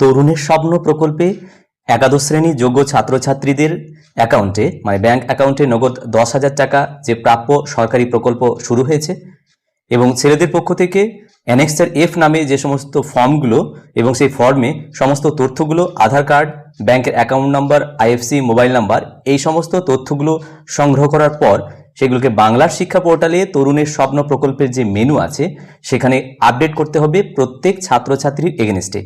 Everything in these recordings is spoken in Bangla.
তরুণের স্বপ্ন প্রকল্পে একাদশ শ্রেণি যোগ্য ছাত্রছাত্রীদের অ্যাকাউন্টে মানে ব্যাংক অ্যাকাউন্টে নগদ দশ হাজার টাকা যে প্রাপ্য সরকারি প্রকল্প শুরু হয়েছে এবং ছেলেদের পক্ষ থেকে অ্যানেক্সার এফ নামে যে সমস্ত ফর্মগুলো এবং সেই ফর্মে সমস্ত তথ্যগুলো, আধার কার্ড, ব্যাংকের account number, IFC, mobile number, এই সমস্ত তথ্যগুলো সংগ্রহ করার পর সেগুলোকে বাংলার শিক্ষা পোর্টালে তরুণের স্বপ্ন প্রকল্পের যে মেনু আছে, সেখানে আপডেট করতে হবে প্রত্যেক ছাত্রছাত্রীর এগেনস্টে।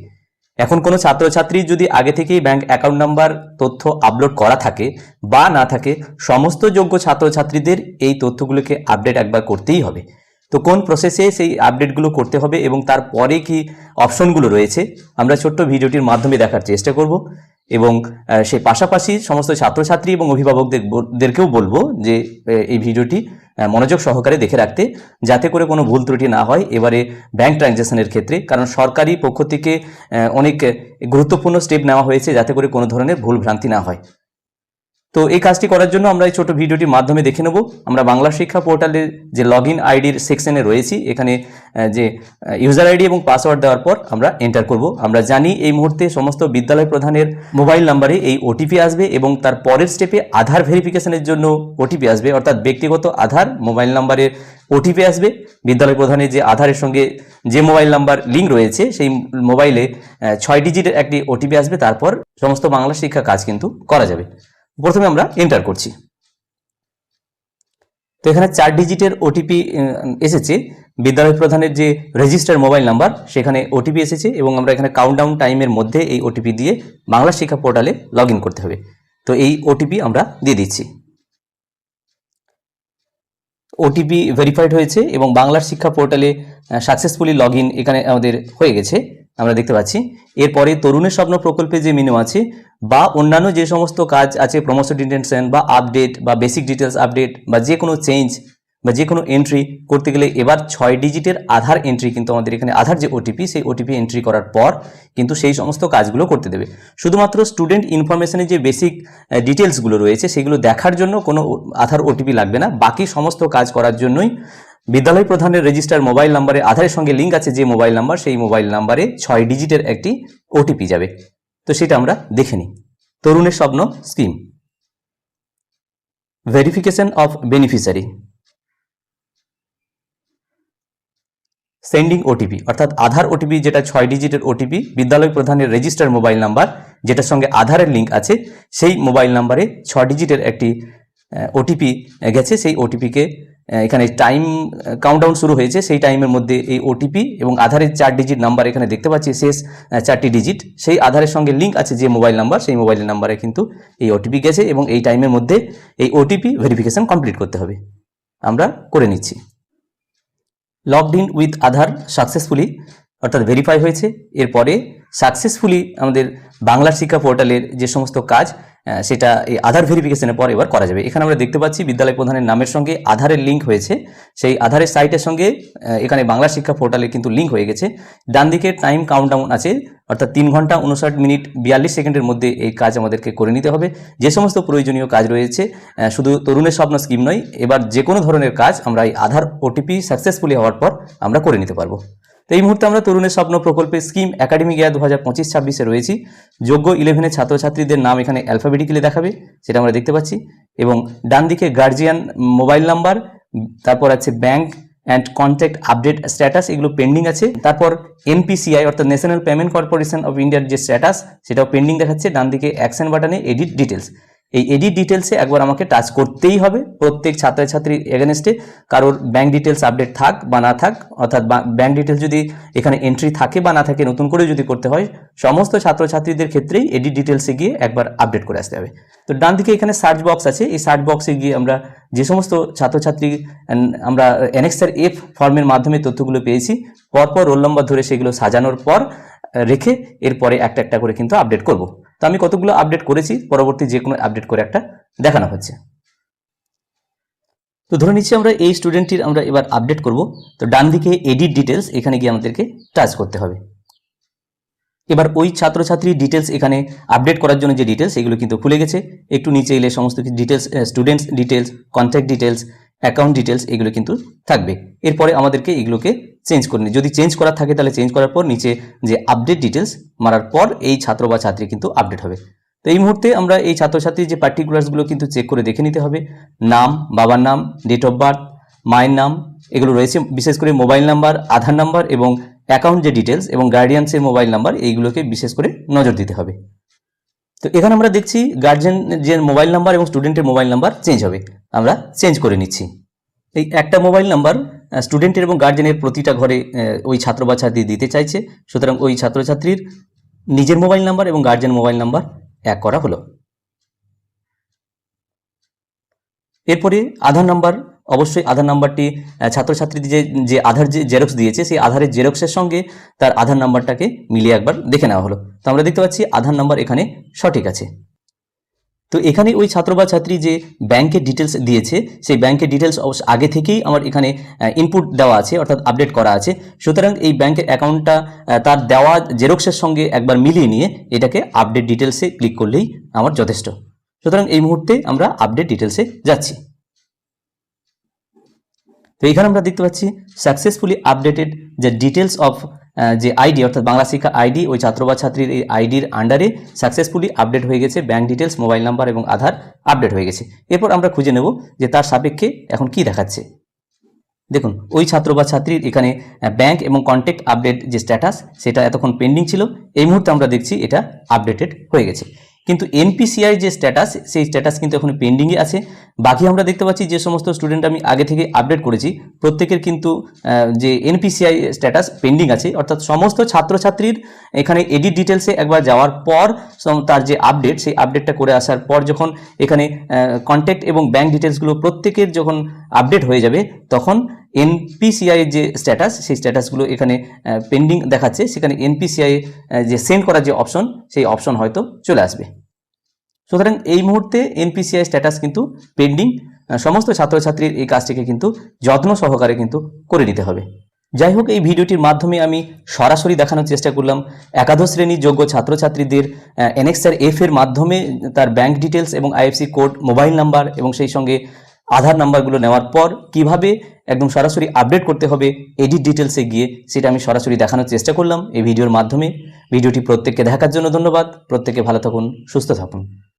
এখন কোনো ছাত্রছাত্রী যদি আগে থেকেই ব্যাংক অ্যাকাউন্ট নাম্বার তথ্য আপলোড করা থাকে বা না থাকে, সমস্ত যোগ্য ছাত্রছাত্রীদের এই তথ্যগুলোকে আপডেট একবার করতেই হবে। তো কোন প্রসেসে সেই আপডেটগুলো করতে হবে এবং তারপরে কি অপশনগুলো রয়েছে, আমরা ছোট্ট ভিডিওটির মাধ্যমে দেখার চেষ্টা করব এবং সেই পাশাপাশি সমস্ত ছাত্রছাত্রী এবং অভিভাবকদের দেরকেও বলব যে এই ভিডিওটি মনোযোগ সহকারে দেখে রাখতে যাতে করে কোনো ভুল ত্রুটি না হয়। এবারে ব্যাংক ট্রানজ্যাকশনের ক্ষেত্রে, কারণ সরকারি পক্ষ থেকে অনেক গুরুত্বপূর্ণ স্টেপ নেওয়া হয়েছে যাতে করে কোনো ধরনের ভুল ভ্রান্তি না হয়। তো এই কাজটি করার জন্য আমরা এই ছোট ভিডিওটির মাধ্যমে দেখে নেব। আমরা বাংলা শিক্ষা পোর্টালের যে লগ ইন আইডির সেকশনে রয়েছি, এখানে যে ইউজার আইডি এবং পাসওয়ার্ড দেওয়ার পর আমরা এন্টার করব। আমরা জানি এই মুহূর্তে সমস্ত বিদ্যালয় প্রধানের মোবাইল নাম্বারে এই ওটিপি আসবে এবং তার পরের স্টেপে আধার ভেরিফিকেশনের জন্য ওটিপি আসবে। অর্থাৎ ব্যক্তিগত আধার মোবাইল নাম্বারের ওটিপি আসবে। বিদ্যালয় প্রধানের যে আধারের সঙ্গে যে মোবাইল নাম্বার লিঙ্ক রয়েছে, সেই মোবাইলে ছয় ডিজিটের একটি ওটিপি আসবে। তারপর সমস্ত বাংলা শিক্ষা কাজ কিন্তু করা যাবে। প্রথমে আমরা এন্টার করছি। তো এখানে চার ডিজিটের ওটিপি এসেছে। বিদ্যালয় প্রধানের যে রেজিস্টার মোবাইল নাম্বার সেখানে ওটিপি এসেছে এবং আমরা এখানে কাউন্টডাউন টাইমের মধ্যে এই ওটিপি দিয়ে বাংলা শিক্ষা পোর্টালে লগ করতে হবে। তো এই ওটিপি আমরা দিয়ে দিচ্ছি। ওটিপি ভেরিফাইড হয়েছে এবং বাংলার শিক্ষা পোর্টালে সাকসেসফুলি লগ এখানে আমাদের হয়ে গেছে। আমরা দেখতে পাচ্ছি। এরপরে তরুণের স্বপ্ন প্রকল্পে যে মেনু আছে, বা অন্যান্য যে সমস্ত কাজ আছে প্রমোশন ডিটেনশন বা আপডেট বা বেসিক ডিটেলস আপডেট বা যে কোনো চেঞ্জ বা যে কোনো এন্ট্রি করতে গেলে এবার ছয় ডিজিটের আধার এন্ট্রি কিন্তু আমাদের এখানে আধার যে ওটিপি সেই ওটিপি এন্ট্রি করার পর কিন্তু সেই সমস্ত কাজগুলো করতে দেবে। শুধুমাত্র স্টুডেন্ট ইনফরমেশনের যে বেসিক ডিটেলসগুলো রয়েছে, সেগুলো দেখার জন্য কোনো আধার ওটিপি লাগবে না। বাকি সমস্ত কাজ করার জন্যই বিদ্যালয় প্রধানের রেজিস্টার মোবাইল নাম্বারে আধারের সঙ্গে লিঙ্ক আছে যে মোবাইল নাম্বার সেই মোবাইল নাম্বারে ছয় ডিজিটের একটি ওটিপি যাবে। তো সেটা আমরা দেখে নিই। তরুণের স্বপ্ন scheme verification of beneficiary sending OTP অর্থাৎ আধার ওটিপি যেটা ছয় ডিজিটের ওটিপি বিদ্যালয় প্রধানের রেজিস্টার মোবাইল নাম্বার যেটার সঙ্গে আধারের লিঙ্ক আছে, সেই মোবাইল নাম্বারে ছ ডিজিটের একটি ওটিপি গেছে, সেই ওটিপিকে এখানে টাইম কাউন্টডাউন শুরু হয়েছে। সেই টাইমের মধ্যে এই ওটিপি এবং আধারের চার ডিজিট নাম্বার এখানে দেখতে পাচ্ছি, শেষ চারটি ডিজিট সেই আধারের সঙ্গে লিঙ্ক আছে যে মোবাইল নাম্বার সেই মোবাইল নাম্বারে কিন্তু এই ওটিপি গেছে এবং এই টাইমের মধ্যে এই ওটিপি ভেরিফিকেশন কমপ্লিট করতে হবে। আমরা করে নিচ্ছি। Logged in with Aadhaar successfully অর্থাৎ ভেরিফাই হয়েছে। এরপরে সাকসেসফুলি আমাদের বাংলা শিক্ষা পোর্টালের যে সমস্ত কাজ সেটা এই আধার ভেরিফিকেশনের পর এবার করা যাবে। এখানে আমরা দেখতে পাচ্ছি বিদ্যালয় প্রধানের নামের সঙ্গে আধারের লিঙ্ক হয়েছে। সেই আধারের সাইটের সঙ্গে এখানে বাংলা শিক্ষা পোর্টালে কিন্তু লিঙ্ক হয়ে গেছে। ডান দিকে টাইম কাউন্টডাউন আছে, অর্থাৎ তিন ঘণ্টা উনষাট মিনিট বিয়াল্লিশ সেকেন্ডের মধ্যে এই কাজ আমাদেরকে করে নিতে হবে। যে সমস্ত প্রয়োজনীয় কাজ রয়েছে শুধু তরুণের স্বপ্ন স্কিম নয়, এবার যে কোনো ধরনের কাজ আমরা এই আধার ওটিপি সাকসেসফুলি হওয়ার পর আমরা করে নিতে পারব। তো এই মুহূর্তে আমরা তরুণের স্বপ্ন প্রকল্পে স্কিম একাডেমিক ইয়ার দু হাজার পঁচিশ ছাব্বিশে রয়েছি। যোগ্য ইলেভেনের ছাত্রছাত্রীদের নাম এখানে অ্যালফাবেটিক্যালি দেখাবে, সেটা আমরা দেখতে পাচ্ছি। এবং ডান দিকে গার্জিয়ান মোবাইল নাম্বার তারপর আছে bank and contact update status এগুলো পেন্ডিং আছে। তারপর এনপিসিআই অর্থাৎ ন্যাশনাল পেমেন্ট কর্পোরেশন অফ ইন্ডিয়ার যে স্ট্যাটাস সেটাও পেন্ডিং দেখাচ্ছে। ডান দিকে অ্যাকশন বাটনে এডিট ডিটেলস এই এডিট ডিটেলসে একবার আমাকে টাচ করতেই হবে। প্রত্যেক ছাত্রছাত্রীর এগেনস্টে কারোর ব্যাঙ্ক ডিটেলস আপডেট থাক বা না থাক, অর্থাৎ ব্যাঙ্ক ডিটেলস যদি এখানে এন্ট্রি থাকে বা না থাকে, নতুন করে যদি করতে হয়, সমস্ত ছাত্রছাত্রীদের ক্ষেত্রেই এডিট ডিটেলসে গিয়ে একবার আপডেট করে আসতে হবে। তো ডান দিকে এখানে সার্চ বক্স আছে। এই সার্চ বক্সে গিয়ে আমরা যে সমস্ত ছাত্রছাত্রী আমরা এনএক্সার এফ ফর্মের মাধ্যমে তথ্যগুলো পেয়েছি, পরপর রোল নম্বর ধরে সেগুলো সাজানোর পর রেখে এরপরে একটা একটা করে কিন্তু আপডেট করব। তো আমি কতগুলো আপডেট করেছি? পরবর্তী যে কোনো আপডেট করে একটা দেখানো হচ্ছে। তো ধরে নিচ্ছি আমরা এই স্টুডেন্টটির আমরা এবার আপডেট করব। তো ডান দিকে এডিট ডিটেলস এখানে গিয়ে আমাদেরকে টাচ করতে হবে। এবার ওই ছাত্রছাত্রীর ডিটেলস এখানে আপডেট করার জন্য যে ডিটেলস এগুলো কিন্তু খুলে গেছে। একটু নিচে এলে সমস্ত কিছু details students details contact details account details এগুলো কিন্তু থাকবে। এরপরে আমাদেরকে এগুলোকে চেঞ্জ করে নিই যদি চেঞ্জ করার থাকে তাহলে চেঞ্জ করার পর নিচে যে আপডেট ডিটেলস মারার পর এই ছাত্র বা ছাত্রী কিন্তু আপডেট হবে। তো এই মুহূর্তে আমরা এই ছাত্রছাত্রীর যে পার্টিকুলার্সগুলো কিন্তু চেক করে দেখে নিতে হবে। নাম, বাবার নাম ডেট অফ বার্থ মায়ের নাম, এগুলো রয়েছে। বিশেষ করে মোবাইল নাম্বার আধার নাম্বার এবং অ্যাকাউন্ট যে ডিটেলস এবং গার্ডিয়ানসের মোবাইল নাম্বার এইগুলোকে বিশেষ করে নজর দিতে হবে। তো এখানে আমরা দেখছি গার্জেন যে মোবাইল নাম্বার এবং স্টুডেন্টের মোবাইল নাম্বার চেঞ্জ হবে। আমরা চেঞ্জ করে নিচ্ছি। এই একটা মোবাইল নাম্বার স্টুডেন্টের এবং গার্জেনের প্রতিটা ঘরে ওই ছাত্র বা ছাত্রী দিতে চাইছে। সুতরাং ওই ছাত্রছাত্রীর নিজের মোবাইল নাম্বার এবং গার্জেন মোবাইল নাম্বার এক করা হলো। এরপরে আধার নাম্বার অবশ্যই আধার নাম্বারটি ছাত্রছাত্রীদের যে যে আধার যে জেরক্স দিয়েছে, সেই আধারের জেরক্সের সঙ্গে তার আধার নাম্বারটাকে মিলিয়ে একবার দেখে নেওয়া হলো। তো আমরা দেখতে পাচ্ছি আধার নাম্বার এখানে সঠিক আছে। তো এখানে ওই ছাত্র বা ছাত্রী যে ব্যাংকের ডিটেলস দিয়েছে, সেই ব্যাংকের ডিটেলস অবশ্য আগে থেকেই আমার এখানে ইনপুট দেওয়া আছে, অর্থাৎ আপডেট করা আছে। সুতরাং এই ব্যাংকের অ্যাকাউন্টটা তার দেওয়া জেরক্সের সঙ্গে একবার মিলিয়ে নিয়ে এটাকে আপডেট ডিটেলসে ক্লিক করলেই আমার যথেষ্ট। সুতরাং এই মুহূর্তে আমরা আপডেট ডিটেলসে যাচ্ছি। তো এখানে আমরা দেখতে পাচ্ছি সাকসেসফুলি আপডেটেড যে ডিটেলস অফ যে আইডি অর্থাৎ বাংলা শিক্ষা আইডি ওই ছাত্র বা ছাত্রীর এই আইডির আন্ডারে সাকসেসফুলি আপডেট হয়ে গেছে ব্যাঙ্ক ডিটেলস মোবাইল নাম্বার এবং আধার আপডেট হয়ে গেছে। এরপর আমরা খুঁজে নেব যে তার সাপেক্ষে এখন কি দেখাচ্ছে। দেখুন, ওই ছাত্র বা ছাত্রীর এখানে ব্যাংক এবং কন্ট্যাক্ট আপডেট যে স্ট্যাটাস সেটা এতক্ষণ পেন্ডিং ছিল। এই মুহূর্তে আমরা দেখছি এটা আপডেটেড হয়ে গেছে। কিন্তু এনপিসিআই যে স্ট্যাটাস সেই স্ট্যাটাস কিন্তু এখন পেন্ডিংয়ে আছে। বাকি আমরা দেখতে পাচ্ছি যে সমস্ত স্টুডেন্ট আমি আগে থেকে আপডেট করেছি, প্রত্যেকের কিন্তু যে এনপিসিআই স্ট্যাটাস পেন্ডিং আছে। অর্থাৎ সমস্ত ছাত্রছাত্রীর এখানে এডিট ডিটেলসে একবার যাওয়ার পর তার যে আপডেট সেই আপডেটটা করে আসার পর যখন এখানে কন্ট্যাক্ট এবং ব্যাংক ডিটেলসগুলো প্রত্যেকের যখন আপডেট হয়ে যাবে, তখন এনপিসিআই যে স্ট্যাটাস সেই স্ট্যাটাসগুলো এখানে পেন্ডিং দেখাচ্ছে। সেখানে এনপিসিআই যে সেন্ড করার যে অপশন সেই অপশন হয়তো চলে আসবে। সুতরাং এই মুহূর্তে এনপিসিআই স্ট্যাটাস কিন্তু পেন্ডিং সমস্ত ছাত্রছাত্রীর এই কাজটিকে কিন্তু যত্ন সহকারে কিন্তু করে নিতে হবে। যাই হোক, এই ভিডিওটির মাধ্যমে আমি সরাসরি দেখানোর চেষ্টা করলাম। একাদশ শ্রেণির যোগ্য ছাত্রছাত্রীদের এনএক্সআর এফ এর মাধ্যমে তার ব্যাংক ডিটেলস এবং আইএফসি কোড মোবাইল নাম্বার এবং সেই সঙ্গে আধার নাম্বারগুলো নেওয়ার পর কীভাবে একদম সরাসরি আপডেট করতে হবে এডিট ডিটেলসে গিয়ে সেটা আমি সরাসরি দেখানোর চেষ্টা করলাম এই ভিডিওর মাধ্যমে। ভিডিওটি প্রত্যেককে দেখার জন্য ধন্যবাদ। প্রত্যেকে ভালো থাকুন, সুস্থ থাকুন।